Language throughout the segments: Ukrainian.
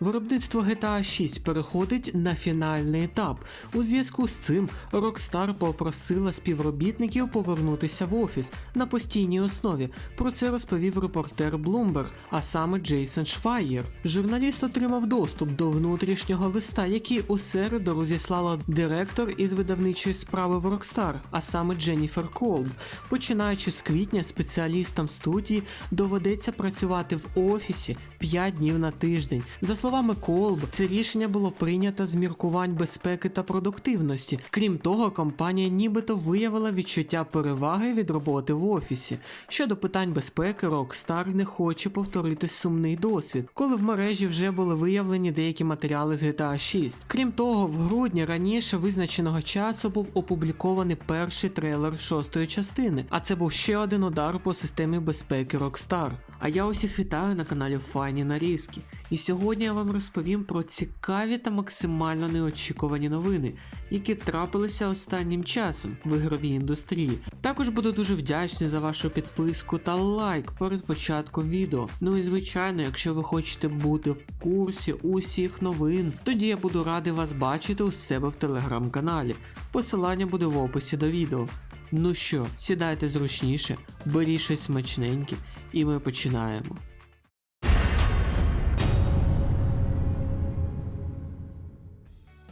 Виробництво GTA 6 переходить на фінальний етап. У зв'язку з цим Rockstar попросила співробітників повернутися в офіс на постійній основі. Про це розповів репортер Bloomberg, а саме Джейсон Швайєр. Журналіст отримав доступ до внутрішнього листа, який у середу розіслала директор із видавничої справи в Rockstar, а саме Дженніфер Колб. Починаючи з квітня, спеціалістам студії доведеться працювати в офісі 5 днів на тиждень. За словами Колб, це рішення було прийнято з міркувань безпеки та продуктивності. Крім того, компанія нібито виявила відчуття переваги від роботи в офісі. Щодо питань безпеки, Rockstar не хоче повторити сумний досвід, коли в мережі вже були виявлені деякі матеріали з GTA 6. Крім того, в грудні раніше визначеного часу був опублікований перший трейлер шостої частини, а це був ще один удар по системі безпеки Rockstar. А я усіх вітаю на каналі Файні Нарізки. І сьогодні я вам розповім про цікаві та максимально неочікувані новини, які трапилися останнім часом в ігровій індустрії. Також буду дуже вдячний за вашу підписку та лайк перед початком відео. Ну і звичайно, якщо ви хочете бути в курсі усіх новин, тоді я буду радий вас бачити у себе в телеграм-каналі. Посилання буде в описі до відео. Ну що, сідайте зручніше, беріть щось смачненьке, і ми починаємо.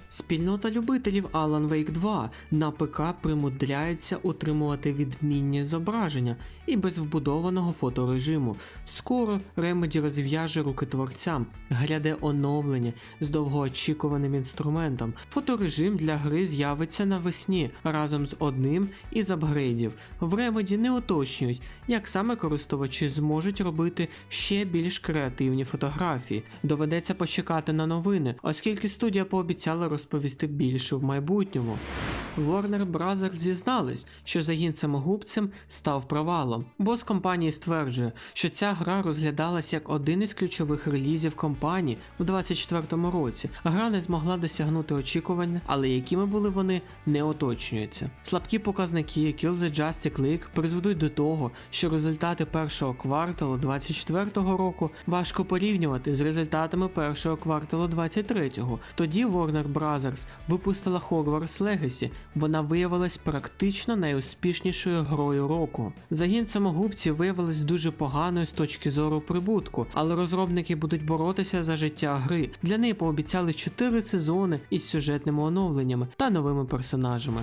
Спільнота любителів Alan Wake 2 на ПК примудряється утримувати відмінні зображення і без вбудованого фоторежиму. Скоро Remedy розв'яже руки творцям, гряде оновлення з довгоочікуваним інструментом. Фоторежим для гри з'явиться навесні разом з одним із апгрейдів. В Remedy не уточнюють, як саме користувачі зможуть робити ще більш креативні фотографії. Доведеться почекати на новини, оскільки студія пообіцяла розповісти більше в майбутньому. Warner Bros. зізнались, що загін самогубцем став провалом. Бос компанії стверджує, що ця гра розглядалась як один із ключових релізів компанії в 2024 році. Гра не змогла досягнути очікування, але якими були вони, не уточнюється. Слабкі показники Kill the Justice League призведуть до того, що результати першого кварталу 2024 року важко порівнювати з результатами першого кварталу 2023. Тоді Warner Bros. випустила Hogwarts Legacy, вона виявилась практично найуспішнішою грою року. Загін самогубців виявилась дуже поганою з точки зору прибутку, але розробники будуть боротися за життя гри. Для неї пообіцяли 4 сезони із сюжетними оновленнями та новими персонажами.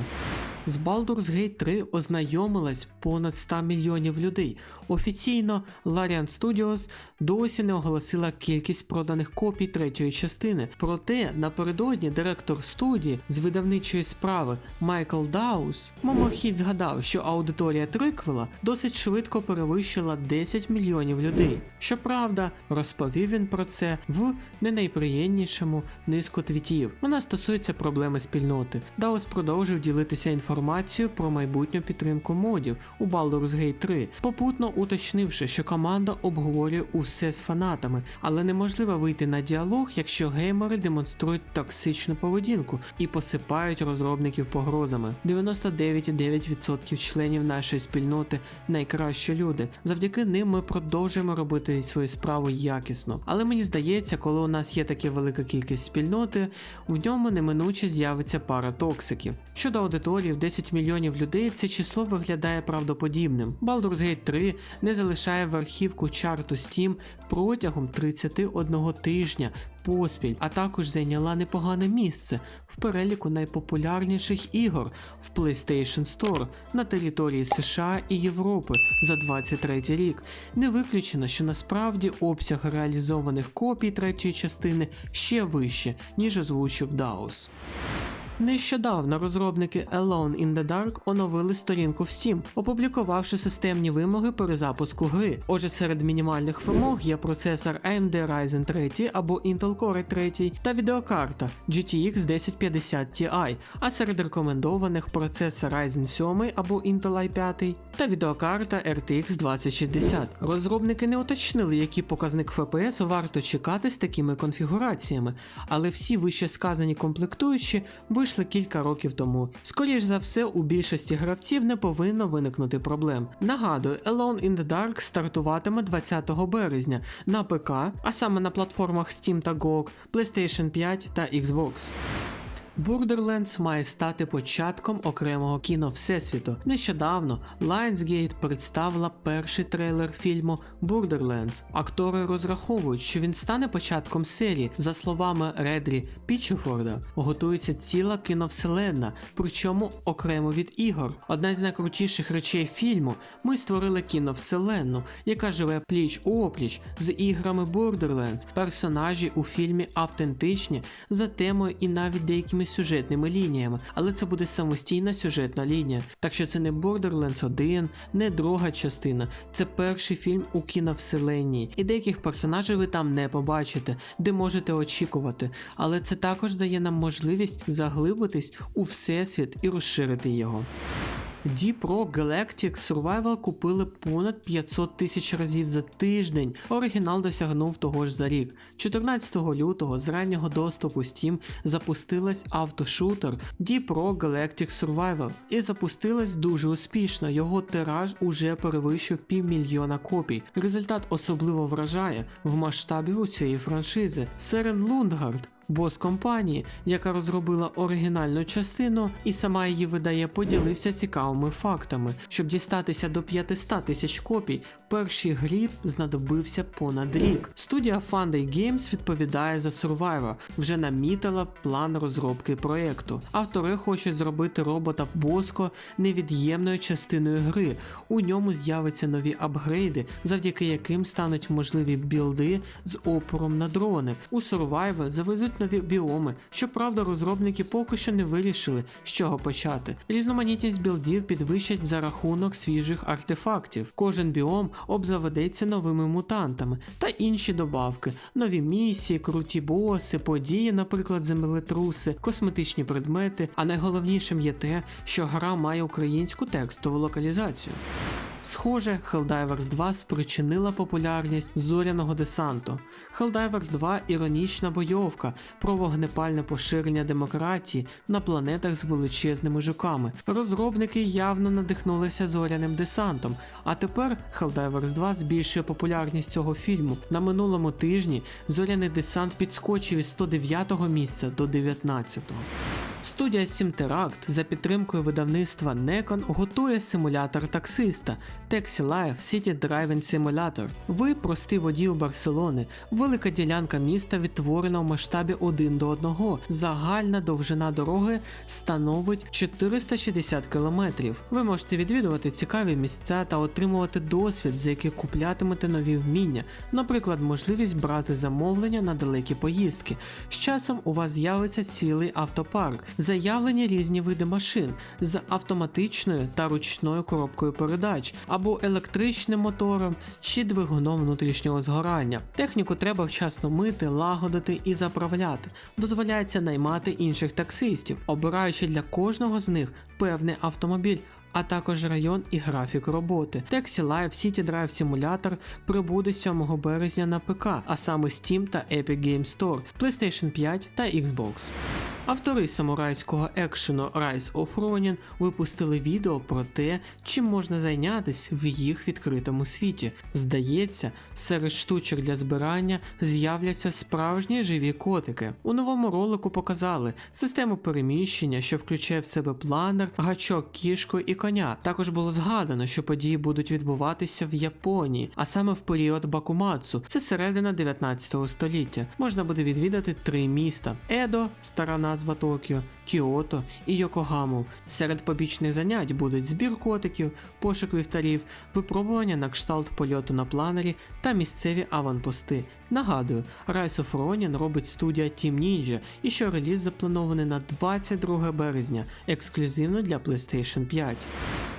З Baldur's Gate 3 ознайомилась понад 100 мільйонів людей. Офіційно Larian Studios досі не оголосила кількість проданих копій третьої частини. Проте напередодні директор студії з видавничої справи Майкл Даус мимохідь згадав, що аудиторія триквела досить швидко перевищила 10 мільйонів людей. Щоправда, розповів він про це в не найприємнішому низку твітів. Вона стосується проблеми спільноти. Даус продовжив ділитися інформацією про майбутню підтримку модів у Baldur's Gate 3, попутно уточнивши, що команда обговорює усе з фанатами, але неможливо вийти на діалог, якщо геймери демонструють токсичну поведінку і посипають розробників погрозами. 99,9% членів нашої спільноти найкращі люди. Завдяки ним ми продовжуємо робити свою справу якісно. Але мені здається, коли у нас є така велика кількість спільноти, в ньому неминуче з'явиться пара токсиків. Щодо аудиторії в 10 мільйонів людей, це число виглядає правдоподібним. Baldur's Gate 3 не залишає верхівку чарту Steam протягом 31 тижня поспіль, а також зайняла непогане місце в переліку найпопулярніших ігор в PlayStation Store на території США і Європи за 23 рік. Не виключено, що насправді обсяг реалізованих копій третьої частини ще вище, ніж озвучив Даус. Нещодавно розробники Alone in the Dark оновили сторінку в Steam, опублікувавши системні вимоги перезапуску гри. Отже, серед мінімальних вимог є процесор AMD Ryzen 3 або Intel Core 3 та відеокарта GTX 1050 Ti, а серед рекомендованих процесор Ryzen 7 або Intel i5 та відеокарта RTX 2060. Розробники не уточнили, який показник FPS варто чекати з такими конфігураціями, але всі вище сказані комплектуючі вийшли кілька років тому. Скоріш за все, у більшості гравців не повинно виникнути проблем. Нагадую, Alone in the Dark стартуватиме 20 березня на ПК, а саме на платформах Steam та GOG, PlayStation 5 та Xbox. Borderlands має стати початком окремого кіно Всесвіту. Нещодавно Lionsgate представила перший трейлер фільму Borderlands. Актори розраховують, що він стане початком серії. За словами Редрі Пічуфорда, готується ціла кіновселенна, причому окремо від ігор. Одна з найкрутіших речей фільму ми створили кіновселенну, яка живе пліч опліч з іграми Borderlands. Персонажі у фільмі автентичні за темою і навіть деякими сюжетними лініями, але це буде самостійна сюжетна лінія. Так що це не Borderlands 1, не друга частина. Це перший фільм у кіновселенні. І деяких персонажів ви там не побачите, де можете очікувати. Але це також дає нам можливість заглибитись у всесвіт і розширити його. Rock Galactic Survival купили понад 500 тисяч разів за тиждень. Оригінал досягнув того ж за рік. 14 лютого з раннього доступу Steam запустилась автошутер Rock Galactic Survival і запустилась дуже успішно. Його тираж уже перевищив півмільйона копій. Результат особливо вражає в масштабі у цієї франшизи. Серен Лундгард Бос компанії, яка розробила оригінальну частину і сама її видає, поділився цікавими фактами. Щоб дістатися до 500 тисяч копій, першій грі знадобився понад рік. Студія Funday Games відповідає за Survivor, вже намітила план розробки проєкту. Автори хочуть зробити робота Боско невід'ємною частиною гри. У ньому з'являться нові апгрейди, завдяки яким стануть можливі білди з опором на дрони. У Survivor завезуть нові біоми. Щоправда, розробники поки що не вирішили, з чого почати. Різноманітність білдів підвищать за рахунок свіжих артефактів. Кожен біом обзаведеться новими мутантами та інші добавки, нові місії, круті боси, події, наприклад, землетруси, косметичні предмети. А найголовнішим є те, що гра має українську текстову локалізацію. Схоже, Helldivers 2 спричинила популярність зоряного десанту. Helldivers 2 іронічна бойовка про вогнепальне поширення демократії на планетах з величезними жуками. Розробники явно надихнулися зоряним десантом, а тепер Helldivers 2 збільшує популярність цього фільму. На минулому тижні зоряний десант підскочив із 109 місця до 19. Студія Simteract за підтримкою видавництва Necon готує симулятор таксиста Taxi Life City Driving Simulator. Ви простий водій Барселони. Велика ділянка міста відтворена в масштабі 1 до 1. Загальна довжина дороги становить 460 км. Ви можете відвідувати цікаві місця та отримувати досвід, за який куплятимете нові вміння, наприклад, можливість брати замовлення на далекі поїздки. З часом у вас з'явиться цілий автопарк, заявлені різні види машин з автоматичною та ручною коробкою передач або електричним мотором чи двигуном внутрішнього згорання. Техніку треба вчасно мити, лагодити і заправляти. Дозволяється наймати інших таксистів, обираючи для кожного з них певний автомобіль. А також район і графік роботи. Taxi Life City Drive Simulator прибуде 7 березня на ПК, а саме Steam та Epic Game Store, PlayStation 5 та Xbox. Автори самурайського екшену Rise of Ronin випустили відео про те, чим можна зайнятися в їх відкритому світі. Здається, серед штучок для збирання з'являться справжні живі котики. У новому ролику показали систему переміщення, що включає в себе планер, гачок, кішку і коня. Також було згадано, що події будуть відбуватися в Японії, а саме в період Бакумацу. Це середина 19 століття. Можна буде відвідати три міста: Едо, стара назва Токіо, Кіото і Йокогаму. Серед побічних занять будуть збір котиків, пошук вівтарів, випробування на кшталт польоту на планері та місцеві аванпости. Нагадую, Rise of Ronin робить студія Team Ninja і що реліз запланований на 22 березня, ексклюзивно для PlayStation 5.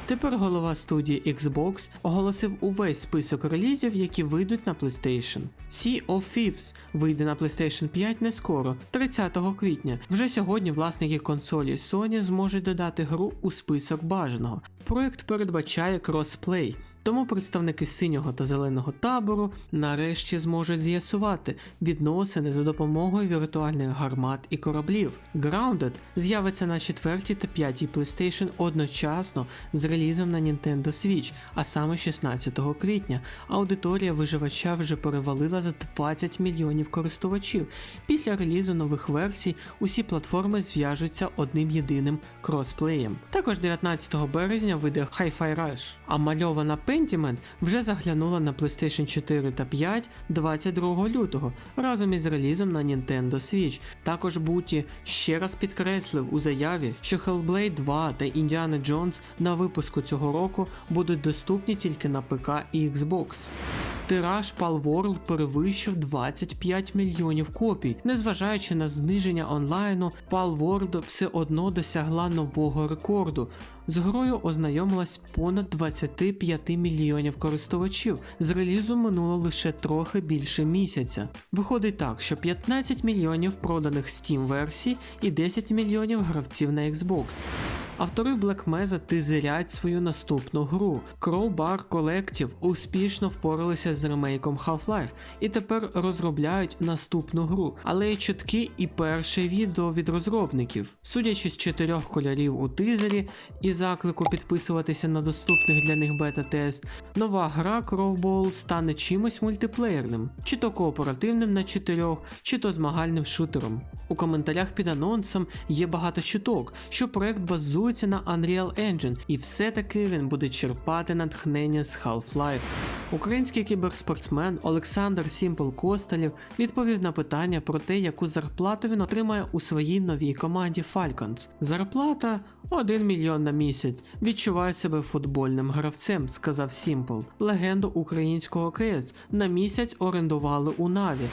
Тепер голова студії Xbox оголосив увесь список релізів, які вийдуть на PlayStation. Sea of Thieves вийде на PlayStation 5 не скоро, 30 квітня. Вже сьогодні власники консолі Sony зможуть додати гру у список бажаного. Проект передбачає кросплей. Тому представники синього та зеленого табору нарешті зможуть з'ясувати відносини за допомогою віртуальних гармат і кораблів. Grounded з'явиться на четвертій та п'ятій PlayStation одночасно з релізом на Nintendo Switch, а саме 16 квітня. Аудиторія виживача вже перевалила за 20 мільйонів користувачів. Після релізу нових версій усі платформи зв'яжуться одним єдиним кросплеєм. Також 19 березня вийде Hi-Fi Rush, а мальована Pentiment вже заглянула на PlayStation 4 та 5 22 лютого разом із релізом на Nintendo Switch. Також Буті ще раз підкреслив у заяві, що Hellblade 2 та Indiana Jones на випуску цього року будуть доступні тільки на ПК і Xbox. Тираж Palworld перевищив 25 мільйонів копій. Незважаючи на зниження онлайну, Palworld все одно досягла нового рекорду. З грою ознайомилась понад 25 мільйонів користувачів. З релізу минуло лише трохи більше місяця. Виходить так, що 15 мільйонів проданих Steam версій і 10 мільйонів гравців на Xbox. Автори Black Mesa тизерять свою наступну гру. Crowbar Collective успішно впоралися з ремейком Half-Life і тепер розробляють наступну гру, але є чутки і перше відео від розробників. Судячи з чотирьох кольорів у тизері і заклику підписуватися на доступних для них бета-тест, нова гра Crowball стане чимось мультиплеєрним, чи то кооперативним на чотирьох, чи то змагальним шутером. У коментарях під анонсом є багато чуток, що проект базується на Unreal Engine, і все-таки він буде черпати натхнення з Half-Life. Український кіберспортсмен Олександр Сімпл Косталів відповів на питання про те, яку зарплату він отримає у своїй новій команді Falcons. Зарплата 1 мільйон на місяць. Відчуваю себе футбольним гравцем, сказав Сімпл. Легенду українського КС на місяць орендували у Наві.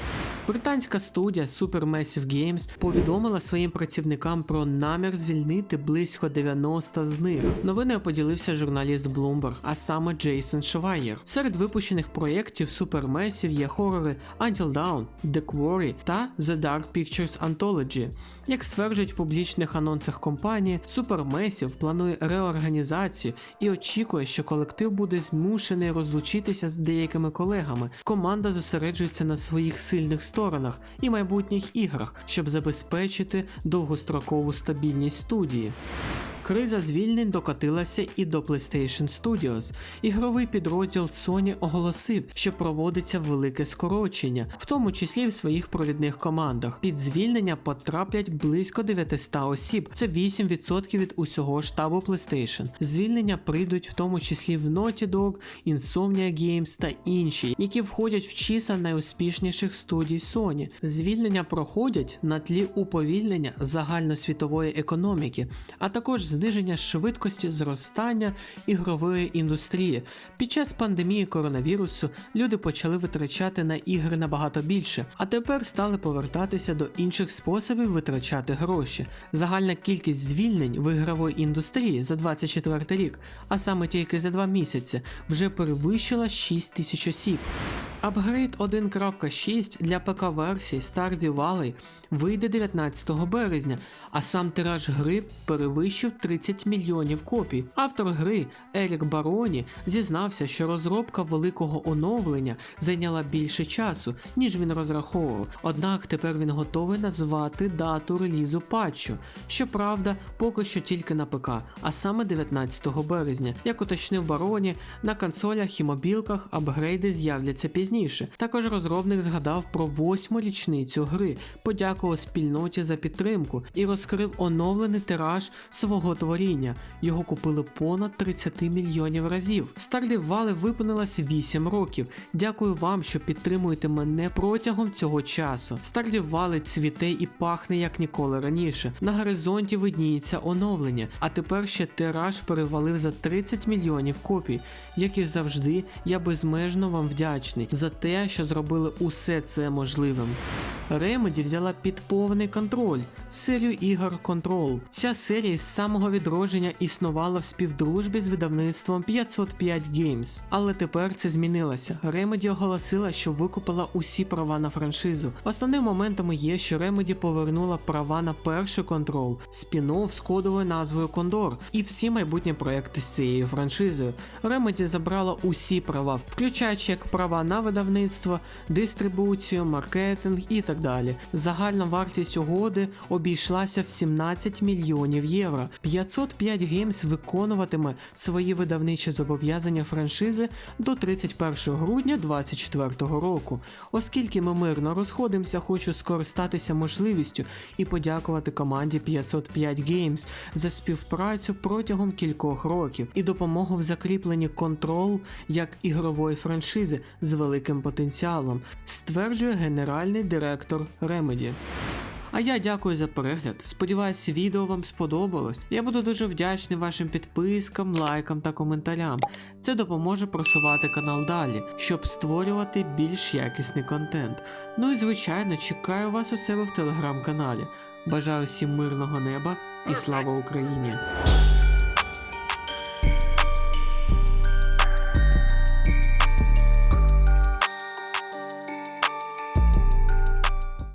Британська студія Supermassive Games повідомила своїм працівникам про намір звільнити близько 90 з них. Новиною поділився журналіст Bloomberg, а саме Джейсон Швайєр. Серед випущених проєктів Supermassive є хорори Until Dawn, The Quarry та The Dark Pictures Anthology. Як стверджують в публічних анонсах компанії, Supermassive планує реорганізацію і очікує, що колектив буде змушений розлучитися з деякими колегами. Команда зосереджується на своїх сильних сторонах і майбутніх іграх, щоб забезпечити довгострокову стабільність студії. Криза звільнень докотилася і до PlayStation Studios. Ігровий підрозділ Sony оголосив, що проводиться велике скорочення, в тому числі в своїх провідних командах. Під звільнення потраплять близько 900 осіб. Це 8% від усього штабу PlayStation. Звільнення прийдуть в тому числі в Naughty Dog, Insomnia Games та інші, які входять в числа найуспішніших студій Sony. Звільнення проходять на тлі уповільнення загальносвітової економіки, а також зниження швидкості зростання ігрової індустрії. Під час пандемії коронавірусу люди почали витрачати на ігри набагато більше, а тепер стали повертатися до інших способів витрачати гроші. Загальна кількість звільнень в ігровій індустрії за 24 рік, а саме тільки за два місяці, вже перевищила 6 тисяч осіб. Апгрейд 1.6 для ПК-версії Stardew Valley вийде 19 березня, а сам тираж гри перевищив 30 мільйонів копій. Автор гри Ерік Бароні зізнався, що розробка великого оновлення зайняла більше часу, ніж він розраховував. Однак тепер він готовий назвати дату релізу патчу. Щоправда, поки що тільки на ПК, а саме 19 березня. Як уточнив Бароні, на консолях і мобілках апгрейди з'являться пізніше. Також розробник згадав про восьму річницю гри, подякував спільноті за підтримку і розкрив оновлений тираж свого творіння. Його купили понад 30 мільйонів разів. Stardew Valley виповнилось 8 років. Дякую вам, що підтримуєте мене протягом цього часу. Stardew Valley цвіте і пахне як ніколи раніше. На горизонті видніється оновлення, а тепер ще тираж перевалив за 30 мільйонів копій. Як і завжди, я безмежно вам вдячний за те, що зробили усе це можливим. Remedy взяла під повний контроль серію ігор Control. Ця серія з самого відродження існувала в співдружбі з видавництвом 505 Games. Але тепер це змінилося. Remedy оголосила, що викупила усі права на франшизу. Основним моментом є, що Remedy повернула права на перший Control, спін-офф з кодовою назвою Condor і всі майбутні проекти з цією франшизою. Remedy забрала усі права, включаючи як права на видавництво, дистрибуцію, маркетинг і так далі. Загальна вартість угоди обійшлася в 17 мільйонів євро. 505 Games виконуватиме свої видавничі зобов'язання франшизи до 31 грудня 2024 року. Оскільки ми мирно розходимося, хочу скористатися можливістю і подякувати команді 505 Games за співпрацю протягом кількох років і допомогу в закріпленні контрол як ігрової франшизи з великим потенціалом, стверджує генеральний директор Remedy. А я дякую за перегляд. Сподіваюсь, відео вам сподобалось. Я буду дуже вдячний вашим підпискам, лайкам та коментарям. Це допоможе просувати канал далі, щоб створювати більш якісний контент. Ну і звичайно, чекаю вас у себе в телеграм-каналі. Бажаю всім мирного неба і слава Україні!